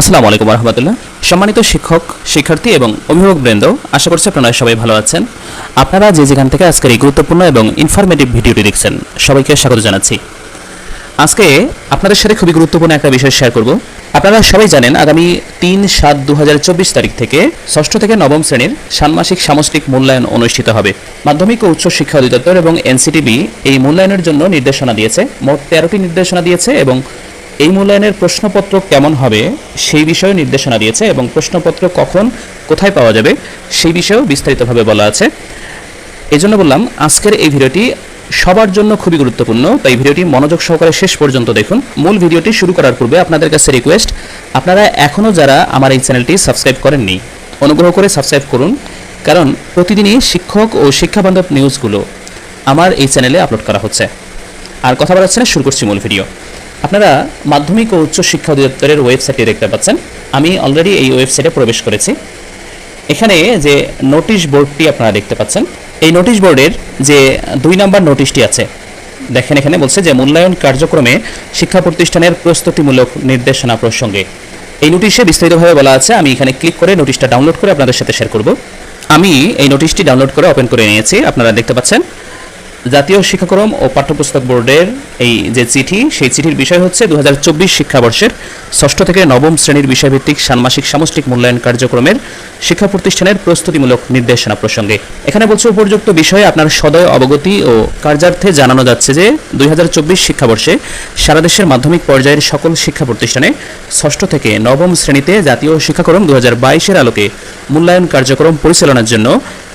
আসসালামু আলাইকুম রহমতুল্লাহ সম্মানিত শিক্ষক, শিক্ষার্থী এবং অভিভাবক বৃন্দ, আশা করছি আপনারা সবাই ভালো আছেন। আপনারা যে যেখান থেকে আজকের এই গুরুত্বপূর্ণ এবং ইনফরমেটিভ ভিডিওটি দেখছেন, সবাইকে স্বাগত জানাচ্ছি। আজকে আপনাদের সাথে খুবই গুরুত্বপূর্ণ একটা বিষয় শেয়ার করব। আপনারা সবাই জানেন, আগামী তিন সাত দু তারিখ থেকে ষষ্ঠ থেকে নবম শ্রেণির ষান্মাসিক সামষ্টিক মূল্যায়ন অনুষ্ঠিত হবে। মাধ্যমিক ও উচ্চ শিক্ষা অধিদপ্তর এবং এনসিটিবি এই মূল্যায়নের জন্য নির্দেশনা দিয়েছে। মোট তেরোটি নির্দেশনা দিয়েছে এবং এই মূল্যায়নের প্রশ্নপত্র কেমন হবে সেই বিষয়ে নির্দেশনা দিয়েছে এবং প্রশ্নপত্র কখন কোথায় পাওয়া যাবে সেই বিষয়েও বিস্তারিতভাবে বলা আছে। এই জন্য বললাম, আজকের এই ভিডিওটি সবার জন্য খুবই গুরুত্বপূর্ণ। তাই ভিডিওটি মনোযোগ সহকারে শেষ পর্যন্ত দেখুন। মূল ভিডিওটি শুরু করার পূর্বে আপনাদের কাছে রিকোয়েস্ট আপনারা এখনও যারা আমার এই চ্যানেলটি সাবস্ক্রাইব করেননি, অনুগ্রহ করে সাবস্ক্রাইব করুন। কারণ প্রতিদিনই শিক্ষক ও শিক্ষাবান্ধব নিউজগুলো আমার এই চ্যানেলে আপলোড করা হচ্ছে। আর কথা বলাচ্ছে না শুরু করছি মূল ভিডিও আপনারা মাধ্যমিক ও উচ্চ শিক্ষা অধিদপ্তরের ওয়েবসাইটে দেখতে পাচ্ছেন। আমি অলরেডি এই ওয়েবসাইটে প্রবেশ করেছি। এখানে যে নোটিশ বোর্ডটি আপনারা দেখতে পাচ্ছেন, এই নোটিশ বোর্ডের যে দুই নাম্বার নোটিশটি আছে, দেখেন এখানে বলছে যে, মূল্যায়ন কার্যক্রমে শিক্ষা প্রতিষ্ঠানের প্রস্তুতিমূলক নির্দেশনা প্রসঙ্গে। এই নোটিশে বিস্তারিতভাবে বলা আছে, আমি এখানে ক্লিক করে নোটিশটা ডাউনলোড করে আপনাদের সাথে শেয়ার করব। আমি এই নোটিশটি ডাউনলোড করে ওপেন করে নিয়েছি। আপনারা দেখতে পাচ্ছেন জাতীয় শিক্ষাক্রম ও পাঠ্যপুস্তক বোর্ডের এই যে চিঠি, সেই চিঠির বিষয় হচ্ছে দু শিক্ষাবর্ষের ষষ্ঠ থেকে নবম শ্রেণির বিষয়ভিত্তিক ষান্মাসিক সামষ্টিক মূল্যায়ন কার্যক্রমের শিক্ষা প্রতিষ্ঠানের প্রস্তুতিমূলক নির্দেশনা প্রসঙ্গে। এখানে বলছে, উপযুক্ত বিষয়ে আপনার সদয় অবগতি ও কার্যার্থে জানানো যাচ্ছে যে দুই হাজার চব্বিশ শিক্ষাবর্ষে সারা দেশের মাধ্যমিক পর্যায়ের সকল শিক্ষা প্রতিষ্ঠানে ষষ্ঠ থেকে নবম শ্রেণীতে জাতীয় শিক্ষাক্রম দু হাজার আলোকে মূল্যায়ন কার্যক্রম পরিচালনার জন্য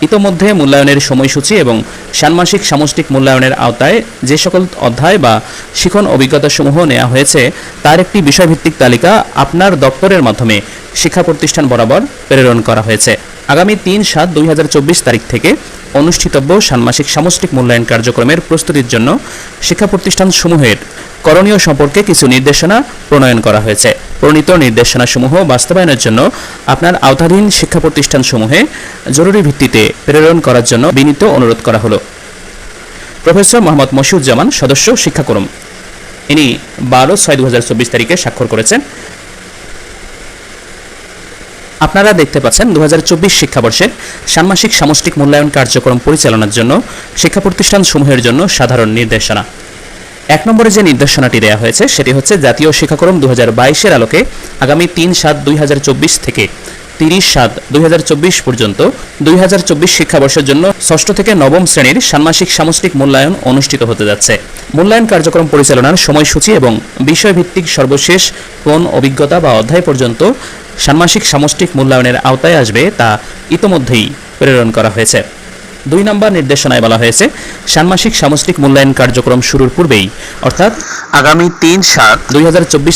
ইতোমধ্যে মূল্যায়নের সময়সূচি এবং ষান্মাসিক সামষ্টিক মূল্যায়নের আওতায় যে সকল অধ্যায় বা শিখন অভিজ্ঞতাসমূহ নেওয়া হয়েছে, তার একটি বিষয়ভিত্তিক তালিকা আপনার দপ্তরের মাধ্যমে শিক্ষা প্রতিষ্ঠান বরাবর প্রেরণ করা হয়েছে। আগামী তিন সাত দুই তারিখ থেকে অনুষ্ঠিতব্য ষান্মাসিক সামষ্টিক মূল্যায়ন কার্যক্রমের প্রস্তুতির জন্য শিক্ষা প্রতিষ্ঠানসমূহের করণীয় সম্পর্কে কিছু নির্দেশনা প্রণয়ন করা হয়েছে। প্রণীত নির্দেশনাসমূহ বাস্তবায়নের জন্য আপনার আওতাধীন শিক্ষা প্রতিষ্ঠানসমূহে জরুরি ভিত্তিতে প্রেরণ করার জন্য বিনীত অনুরোধ করা হলো। প্রফেসর মোহাম্মদ মশিউজ্জামান সদস্য শিক্ষাক্রম। ইনি বারো ছয় দু তারিখে স্বাক্ষর করেছেন। আপনারা দেখতে পাচ্ছেন দু শিক্ষাবর্ষের ষান্মাসিক সামষ্টিক মূল্যায়ন কার্যক্রম পরিচালনার জন্য শিক্ষা প্রতিষ্ঠান সমূহের জন্য সাধারণ নির্দেশনা। এক নম্বরে যে নির্দেশনাটি দেওয়া হয়েছে, সেটি হচ্ছে জাতীয় শিক্ষাক্রম দু হাজার বাইশের আলোকে আগামী তিন সাত দুই হাজার চব্বিশ থেকে তিরিশ সাত দুই পর্যন্ত, দুই হাজার চব্বিশ শিক্ষাবর্ষের জন্য ষষ্ঠ থেকে নবম শ্রেণির ষান্মাসিক সামষ্টিক মূল্যায়ন অনুষ্ঠিত হতে যাচ্ছে। মূল্যায়ন কার্যক্রম পরিচালনার সময়সূচি এবং বিষয়ভিত্তিক সর্বশেষ কোন অভিজ্ঞতা বা অধ্যায় পর্যন্ত ষান্মাসিক সামষ্টিক মূল্যায়নের আওতায় আসবে তা ইতোমধ্যেই প্রেরণ করা হয়েছে। দুই নম্বর নির্দেশনায় বলা হয়েছে ষান্মাসিক সামষ্টিক মূল্যায়ন কার্যক্রম শুরুর পূর্বেই অর্থাৎ আগামী তিন সাত দুই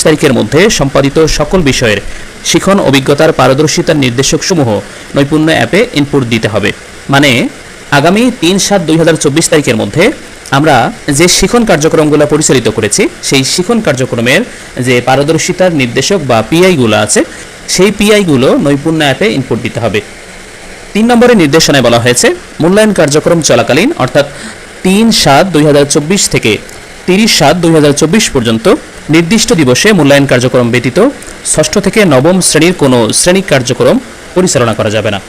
তারিখের মধ্যে সম্পাদিত সকল বিষয়ের শিখন অভিজ্ঞতার পারদর্শিতার নির্দেশকসমূহ নৈপুণ্য অ্যাপে ইনপুট দিতে হবে। মানে আগামী তিন সাত দুই তারিখের মধ্যে আমরা যে শিখন কার্যক্রমগুলো পরিচালিত করেছি সেই শিখন কার্যক্রমের যে পারদর্শিতার নির্দেশক বা পিআইগুলো আছে সেই পিআইগুলো নৈপুণ্য অ্যাপে ইনপুট দিতে হবে। তিন নম্বরের নির্দেশনায় বলা হয়েছে, মূল্যায়ন কার্যক্রম চলাকালীন, অর্থাৎ তিন সাত দুই থেকে তিরিশ সাত দুই পর্যন্ত নির্দিষ্ট দিবসে মূল্যায়ন কার্যক্রম ব্যতীত ষষ্ঠ থেকে নবম শ্রেণির কোনো শ্রেণি কার্যক্রম পরিচালনা করা যাবে না।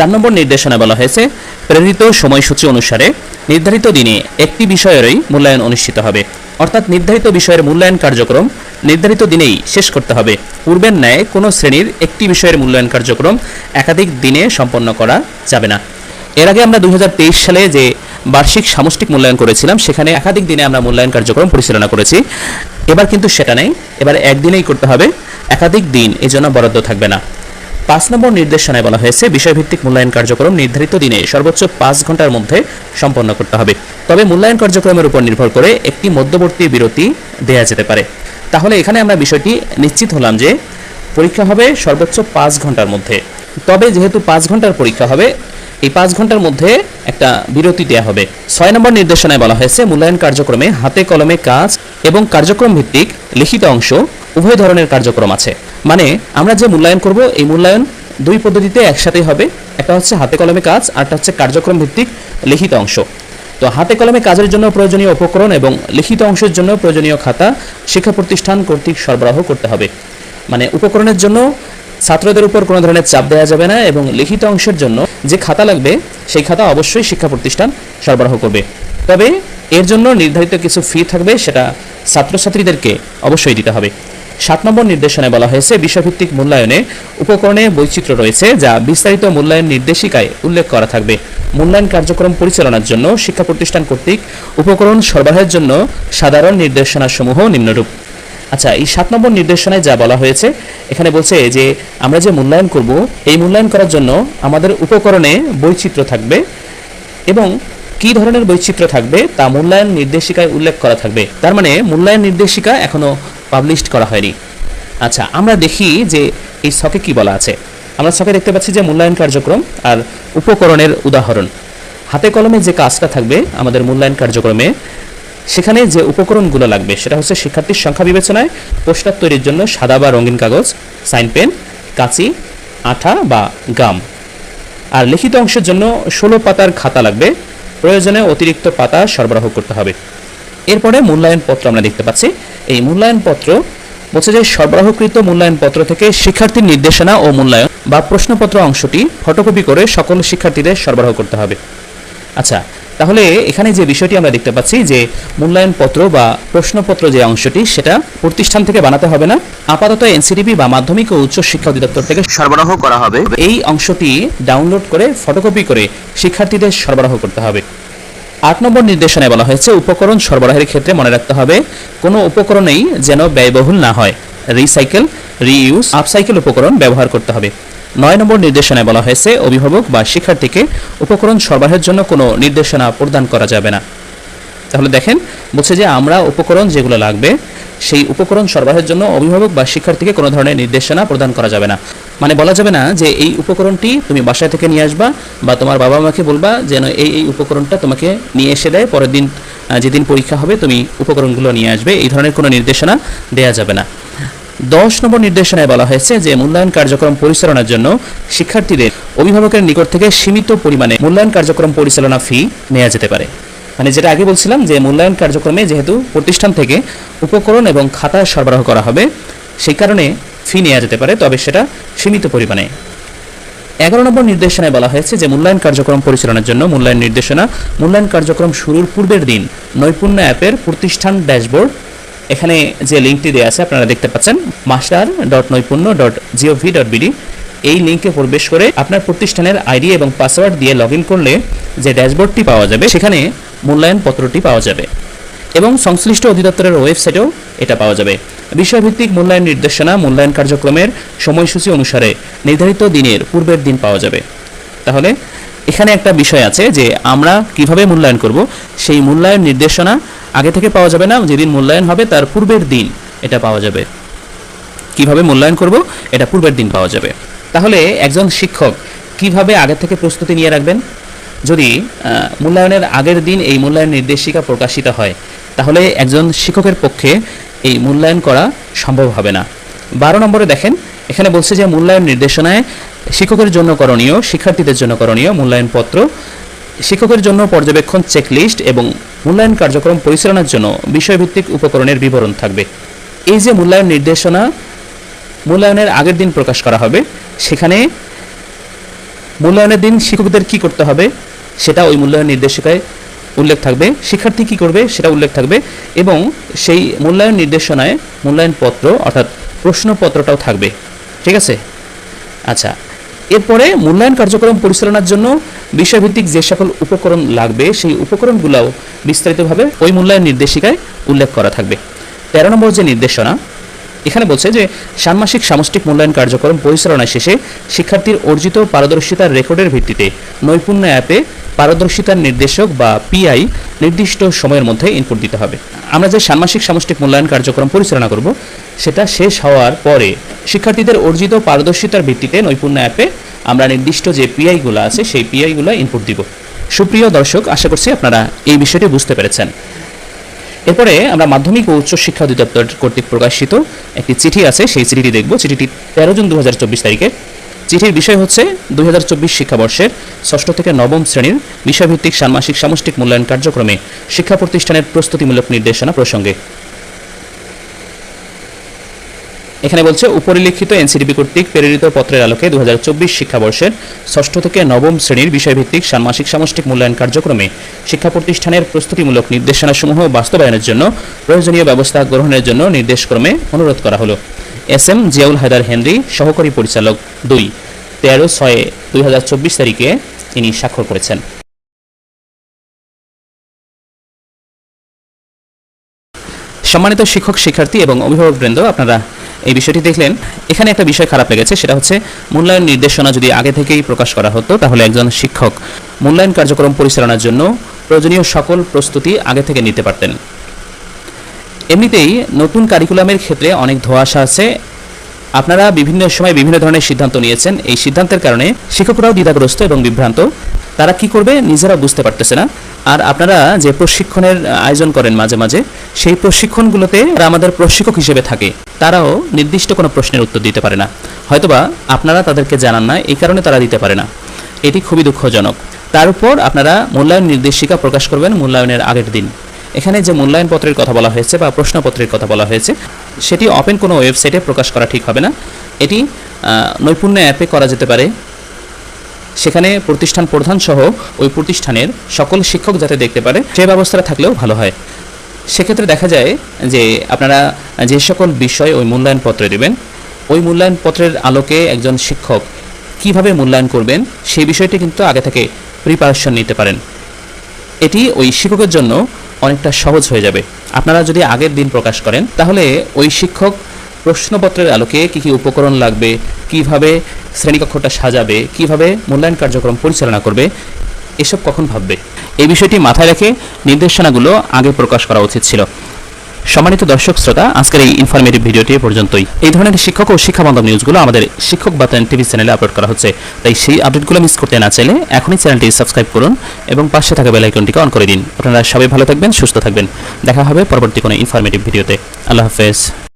চার নম্বর নির্দেশনা বলা হয়েছে, প্রেরিত সময়সূচি অনুসারে নির্ধারিত দিনে একটি বিষয়েরই মূল্যায়ন অনুষ্ঠিত হবে। অর্থাৎ নির্ধারিত বিষয়ের মূল্যায়ন কার্যক্রম নির্ধারিত দিনেই শেষ করতে হবে। পূর্বের ন্যায় কোনো শ্রেণির একটি বিষয়ের মূল্যায়ন কার্যক্রম একাধিক দিনে সম্পন্ন করা যাবে না। এর আগে আমরা দুই হাজার তেইশ সালে যে বার্ষিক সামষ্টিক মূল্যায়ন করেছিলাম, সেখানে একাধিক দিনে আমরা মূল্যায়ন কার্যক্রম পরিচালনা করেছি। এবার কিন্তু সেটা নেই। এবার একদিনেই করতে হবে। একাধিক দিন এজন্য বরাদ্দ থাকবে না। পাঁচ নম্বর নির্দেশনায় বলা হয়েছে, বিষয়ভিত্তিক মূল্যায়ন কার্যক্রম নির্ধারিত দিনে সর্বোচ্চ পাঁচ ঘণ্টার মধ্যে সম্পন্ন করতে হবে। তবে মূল্যায়ন কার্যক্রমের উপর নির্ভর করে একটি মধ্যবর্তী বিরতি দেয়া যেতে পারে। তাহলে এখানে আমরা বিষয়টি নিশ্চিত হলাম যে পরীক্ষা হবে সর্বোচ্চ পাঁচ ঘণ্টার মধ্যে। তবে যেহেতু পাঁচ ঘণ্টার পরীক্ষা হবে, এই পাঁচ ঘণ্টার মধ্যে একটা বিরতি দেওয়া হবে। ছয় নম্বর নির্দেশনায় বলা হয়েছে, মূল্যায়ন কার্যক্রমে হাতে কলমে কাজ এবং কার্যক্রম ভিত্তিক লিখিত অংশ উভয় ধরনের কার্যক্রম আছে। মানে আমরা যে মূল্যায়ন করব, এই মূল্যায়ন দুই পদ্ধতিতে একসাথেই হবে। একটা হচ্ছে হাতে কলমে কাজ আরটা হচ্ছে কার্যক্রম ভিত্তিক লিখিত অংশ। তো হাতে কলমে কাজের জন্য প্রয়োজনীয় উপকরণ এবং লিখিত অংশের জন্য প্রয়োজনীয় খাতা শিক্ষা প্রতিষ্ঠান কর্তৃক সরবরাহ করতে হবে। মানে উপকরণের জন্য ছাত্রদের উপর কোনো ধরনের চাপ দেওয়া যাবে না এবং লিখিত অংশের জন্য যে খাতা লাগবে, সেই খাতা অবশ্যই শিক্ষা প্রতিষ্ঠান সরবরাহ করবে। তবে এর জন্য নির্ধারিত কিছু ফি থাকবে, সেটা ছাত্রছাত্রীদেরকে অবশ্যই দিতে হবে। সাত নম্বর নির্দেশনায় বলা হয়েছে, বিষয়ভিত্তিক মূল্যায়নে উপকরণে বৈচিত্র্য রয়েছে যা বিস্তারিত মূল্যায়ন নির্দেশিকায় উল্লেখ করা থাকবে। মূল্যায়ন কার্যক্রম পরিচালনার জন্য শিক্ষা প্রতিষ্ঠান কর্তৃক উপকরণ সরবরাহের জন্য সাধারণ নির্দেশনাসমূহ নিম্নরূপ। আচ্ছা এই সাত নম্বর নির্দেশনায় যা বলা হয়েছে, এখানে বলছে যে, আমরা যে মূল্যায়ন করব, এই মূল্যায়ন করার জন্য আমাদের উপকরণে বৈচিত্র্য থাকবে এবং কি ধরনের বৈচিত্র্য থাকবে তা মূল্যায়ন নির্দেশিকায় উল্লেখ করা থাকবে। তার মানে মূল্যায়ন নির্দেশিকা এখনও পাবলিশড করা হয়নি। আচ্ছা আমরা দেখি যে এই ছকে কি বলা আছে। আমরা ছকে দেখতে পাচ্ছি যে মূল্যায়ন কার্যক্রম আর উপকরণের উদাহরণ। হাতে কলমে যে কাজটা থাকবে আমাদের মূল্যায়ন কার্যক্রমে, সেখানে যে উপকরণগুলো লাগবে, সেটা হচ্ছে শিক্ষার্থীর সংখ্যা বিবেচনায়, পোস্টার তৈরির জন্য সাদা বা রঙিন কাগজ, সাইন পেন, কাঁচি, আঠা বা গাম। আর লিখিত অংশের জন্য ষোলো পাতার খাতা লাগবে। প্রয়োজনে অতিরিক্ত পাতা সরবরাহ করতে হবে। এরপরে মূল্যায়ন পত্র আমরা দেখতে পাচ্ছি। এই মূল্যায়ন পত্র বলছে যে সরবরাহকৃত মূল্যায়ন পত্র থেকে শিক্ষার্থীর নির্দেশনা ও মূল্যায়ন বা প্রশ্নপত্র অংশটি ফটোকপি করে সকল শিক্ষার্থীদের সরবরাহ করতে হবে। আচ্ছা তাহলে এখানে যে বিষয়টি আমরা দেখতে পাচ্ছি যে মূল্যায়ন পত্র বা প্রশ্নপত্র যে অংশটি, সেটা প্রতিষ্ঠান থেকে বানাতে হবে না। আপাতত এনসিডিবি বা মাধ্যমিক ও উচ্চ শিক্ষা অধিদপ্তর থেকে সরবরাহ করা হবে। এই অংশটি ডাউনলোড করে ফটোকপি করে শিক্ষার্থীদের সরবরাহ করতে হবে। আট নম্বর নির্দেশনায় বলা হয়েছে, উপকরণ সরবরাহের ক্ষেত্রে মনে রাখতে হবে, কোনো উপকরণেই যেন ব্যয়বহুল না হয়। রিসাইকেল, রিইউজ, আপসাইকেল উপকরণ ব্যবহার করতে হবে। নয় নম্বর নির্দেশনায় বলা হয়েছে, অভিভাবক বা শিক্ষার্থীকে উপকরণ সরবরাহের জন্য কোনো নির্দেশনা প্রদান করা যাবে না। তাহলে দেখেন, বলছে যে আমরা উপকরণ যেগুলো লাগবে, সেই উপকরণ সরবরাহের জন্য অভিভাবক বা শিক্ষার্থীকে কোনো ধরনের নির্দেশনা প্রদান করা যাবে না। মানে বলা যাবে না যে এই উপকরণটি তুমি বাসায় থেকে নিয়ে আসবা বা তোমার বাবা মাকে বলবা যেন এই এই উপকরণটা তোমাকে নিয়ে এসে দেয়, পরের দিন যেদিন পরীক্ষা হবে তুমি উপকরণগুলো নিয়ে আসবে। এই ধরনের কোনো নির্দেশনা দেয়া যাবে না। দশ নম্বর নির্দেশনায় বলা হয়েছে যে মূল্যায়ন কার্যক্রম পরিচালনার জন্য শিক্ষার্থীদের অভিভাবকের নিকট থেকে সীমিত পরিমাণে মূল্যায়ন কার্যক্রম পরিচালনা ফি নেওয়া যেতে পারে। মানে যেটা আগে বলছিলাম যে মূল্যায়ন কার্যক্রমে যেহেতু প্রতিষ্ঠান থেকে উপকরণ এবং খাতা সরবরাহ করা হবে, সেই কারণে ফি নেওয়া যেতে পারে, তবে সেটা সীমিত পরিমাণে। এগারো নম্বর নির্দেশনায় বলা হয়েছে যে, মূল্যায়ন কার্যক্রম পরিচালনার জন্য মূল্যায়ন নির্দেশনা, মূল্যায়ন কার্যক্রম শুরুর পূর্বের দিন নৈপুণ্য অ্যাপের প্রতিষ্ঠান ড্যাশবোর্ড, এখানে যে লিঙ্কটি দেওয়া আছে আপনারা দেখতে পাচ্ছেন master dot Naipunya dot gov dot bd এই লিঙ্কে প্রবেশ করে আপনার প্রতিষ্ঠানের আইডি এবং পাসওয়ার্ড দিয়ে লগ করলে যে ড্যাশবোর্ডটি পাওয়া যাবে, সেখানে মূল্যায়ন পত্রটি পাওয়া যাবে। এবং সংশ্লিষ্ট অধিদপ্তরের ওয়েবসাইটেও এটা পাওয়া যাবে। বিষয়ভিত্তিক মূল্যায়ন নির্দেশনা, মূল্যায়ন কার্যক্রমের সময়সূচি অনুসারে নির্ধারিত দিনের পূর্বের দিন পাওয়া যাবে। তাহলে এখানে একটা বিষয় আছে যে আমরা কীভাবে মূল্যায়ন করব, সেই মূল্যায়ন নির্দেশনা আগে থেকে পাওয়া যাবে না, যেদিন মূল্যায়ন হবে তার পূর্বের দিন এটা পাওয়া যাবে। কীভাবে মূল্যায়ন করব, এটা পূর্বের দিন পাওয়া যাবে। তাহলে একজন শিক্ষক কীভাবে আগে থেকে প্রস্তুতি নিয়ে রাখবেন? যদি মূল্যায়নের আগের দিন এই মূল্যায়ন নির্দেশিকা প্রকাশিত হয় তাহলে একজন শিক্ষকের পক্ষে এই মূল্যায়ন করা সম্ভব হবে না। বারো নম্বরে দেখেন, এখানে বলছে যে মূল্যায়ন নির্দেশনায় শিক্ষকের জন্য করণীয়, শিক্ষার্থীদের জন্য করণীয় মূল্যায়ন পত্র শিক্ষকের জন্য পর্যবেক্ষণ চেকলিস্ট এবং মূল্যায়ন কার্যক্রম পরিচালনার জন্য বিষয়ভিত্তিক উপকরণের বিবরণ থাকবে। এই যে মূল্যায়ন নির্দেশনা মূল্যায়নের আগের দিন প্রকাশ করা হবে, সেখানে মূল্যায়নের দিন শিক্ষকদের কি করতে হবে, সেটা ওই মূল্যায়ন নির্দেশিকায় উল্লেখ থাকবে। শিক্ষার্থী কি করবে সেটা উল্লেখ থাকবে এবং সেই মূল্যায়ন নির্দেশনায় মূল্যায়ন পত্র অর্থাৎ প্রশ্নপত্রটাও থাকবে। ঠিক আছে? আচ্ছা এরপরে মূল্যায়ন কার্যক্রম পরিচালনার জন্য বিষয়ভিত্তিক যে সকল উপকরণ লাগবে সেই উপকরণগুলোও বিস্তারিতভাবে ওই মূল্যায়ন নির্দেশিকায় উল্লেখ করা থাকবে। তেরো নম্বর যে নির্দেশনা এখানে বলছে যে ষান্মাসিক সামষ্টিক মূল্যায়ন কার্যক্রম পরিচালনা শেষে শিক্ষার্থীর অর্জিত পারদর্শিতার রেকর্ডের ভিত্তিতে নৈপুণ্য অ্যাপে পারদর্শিতার নির্দেশক বা পিআই নির্দিষ্ট সময়ের মধ্যে ইনপুট দিতে হবে। আমরা যে ষান্মাসিক সামষ্টিক মূল্যায়ন কার্যক্রম পরিচালনা করব, সেটা শেষ হওয়ার পরে শিক্ষার্থীদের অর্জিত পারদর্শিতার ভিত্তিতে নৈপুণ্য অ্যাপে আমরা নির্দিষ্ট যে পিআইগুলো আছে, সেই পিআইগুলো ইনপুট দিব। সুপ্রিয় দর্শক, আশা করছি আপনারা এই বিষয়টি বুঝতে পেরেছেন। এরপরে আমরা মাধ্যমিক ও উচ্চ শিক্ষা অধিদপ্তর কর্তৃক প্রকাশিত একটি চিঠি আছে, সেই চিঠিটি দেখব। চিঠিটি তেরো জুন দুই হাজার চব্বিশ তারিখে। চিঠির বিষয় হচ্ছে দুই হাজার চব্বিশ শিক্ষাবর্ষের ষষ্ঠ থেকে নবম শ্রেণির বিষয়ভিত্তিক ষান্মাসিক সামষ্টিক মূল্যায়ন কার্যক্রমে শিক্ষা প্রতিষ্ঠানের প্রস্তুতিমূলক নির্দেশনা প্রসঙ্গে। এখানে বলছে, উপরিলিখিত এনসিডিবি কর্তৃক প্রেরিত পত্রের আলোকে দু শিক্ষাবর্ষের ষষ্ঠ থেকে নবম শ্রেণির বিষয়ভিত্তিক ষান্মাসিক সামষ্টিক মূল্যায়ন কার্যক্রমে শিক্ষা প্রতিষ্ঠানের প্রস্তুতিমূলক নির্দেশনাসমূহ বাস্তবায়নের জন্য, প্রয়োজনীয় ব্যবস্থা গ্রহণের জন্য নির্দেশক্রমে অনুরোধ করা হলো। S M Ziaul Haider Henry, সহকারী পরিচালক দুই, তেরো ছয় দুই তারিখে তিনি স্বাক্ষর করেছেন। সম্মানিত শিক্ষক, শিক্ষার্থী এবং অভিভাবকবৃন্দ, আপনারা এই বিষয়টি দেখলেন। এখানে একটা বিষয় খারাপ লেগেছে, সেটা হচ্ছে মূল্যায়ন নির্দেশনা যদি আগে থেকেই প্রকাশ করা হতো, তাহলে একজন শিক্ষক মূল্যায়ন কার্যক্রম পরিচালনার জন্য প্রয়োজনীয় সকল প্রস্তুতি আগে থেকে নিতে পারতেন। এমনিতেই নতুন কারিকুলামের ক্ষেত্রে অনেক ধোঁয়াশা আছে। আপনারা বিভিন্ন সময় বিভিন্ন ধরনের সিদ্ধান্ত নিয়েছেন। এই সিদ্ধান্তের কারণে শিক্ষকরাও দ্বিধাগ্রস্ত এবং বিভ্রান্ত। তারা কি করবে নিজেরা বুঝতে পারতেছে না। আর আপনারা যে প্রশিক্ষণের আয়োজন করেন মাঝে মাঝে, সেই প্রশিক্ষণগুলোতে আমাদের প্রশিক্ষক হিসেবে থাকে। তারাও নির্দিষ্ট কোনো প্রশ্নের উত্তর দিতে পারে না। হয়তোবা আপনারা তাদেরকে জানান না, এই কারণে তারা দিতে পারে না। এটি খুবই দুঃখজনক। তার উপর আপনারা মূল্যায়ন নির্দেশিকা প্রকাশ করবেন মূল্যায়নের আগের দিন। এখানে যে মূল্যায়ন পত্রের কথা বলা হয়েছে বা প্রশ্নপত্রের কথা বলা হয়েছে, সেটি ওপেন কোনো ওয়েবসাইটে প্রকাশ করা ঠিক হবে না। এটি নৈপুণ্য অ্যাপে করা যেতে পারে। সেখানে প্রতিষ্ঠান প্রধান সহ ওই প্রতিষ্ঠানের সকল শিক্ষক যাতে দেখতে পারে, সে ব্যবস্থাটা থাকলেও ভালো হয়। সেক্ষেত্রে দেখা যায় যে আপনারা যে সকল বিষয় ওই মূল্যায়ন পত্রে দেবেন, ওই মূল্যায়ন পত্রের আলোকে একজন শিক্ষক কীভাবে মূল্যায়ন করবেন সেই বিষয়টি কিন্তু আগে থেকে প্রিপারেশন নিতে পারেন। এটি ওই শিক্ষকের জন্য অনেকটা সহজ হয়ে যাবে। আপনারা যদি আগের দিন প্রকাশ করেন, তাহলে ওই শিক্ষক প্রশ্নপত্রের আলোকে কী কী উপকরণ লাগবে, কীভাবে শ্রেণীকক্ষটা সাজাবে, কীভাবে মূল্যায়ন কার্যক্রম পরিচালনা করবে এসব কখন ভাববে? এই বিষয়টি মাথায় রেখে নির্দেশনাগুলো আগে প্রকাশ করা উচিত ছিল। সম্মানিত দর্শক শ্রোতা, আজকের এই ইনফরমেটিভ ভিডিওটি পর্যন্তই। এই ধরনের শিক্ষক ও শিক্ষাবান্ধব নিউজগুলো আমাদের শিক্ষক বাতায়ন টিভি চ্যানেলে আপলোড করা হচ্ছে। তাই সেই আপডেটগুলো মিস করতে না চাইলে এখনই চ্যানেলটি সাবস্ক্রাইব করুন এবং পাশে থাকা বেল আইকনটিকে অন করে দিন। আপনারা সবাই ভালো থাকবেন, সুস্থ থাকবেন। দেখা হবে পরবর্তী কোনো ইনফরমেটিভ ভিডিওতে। আল্লাহ হাফেজ।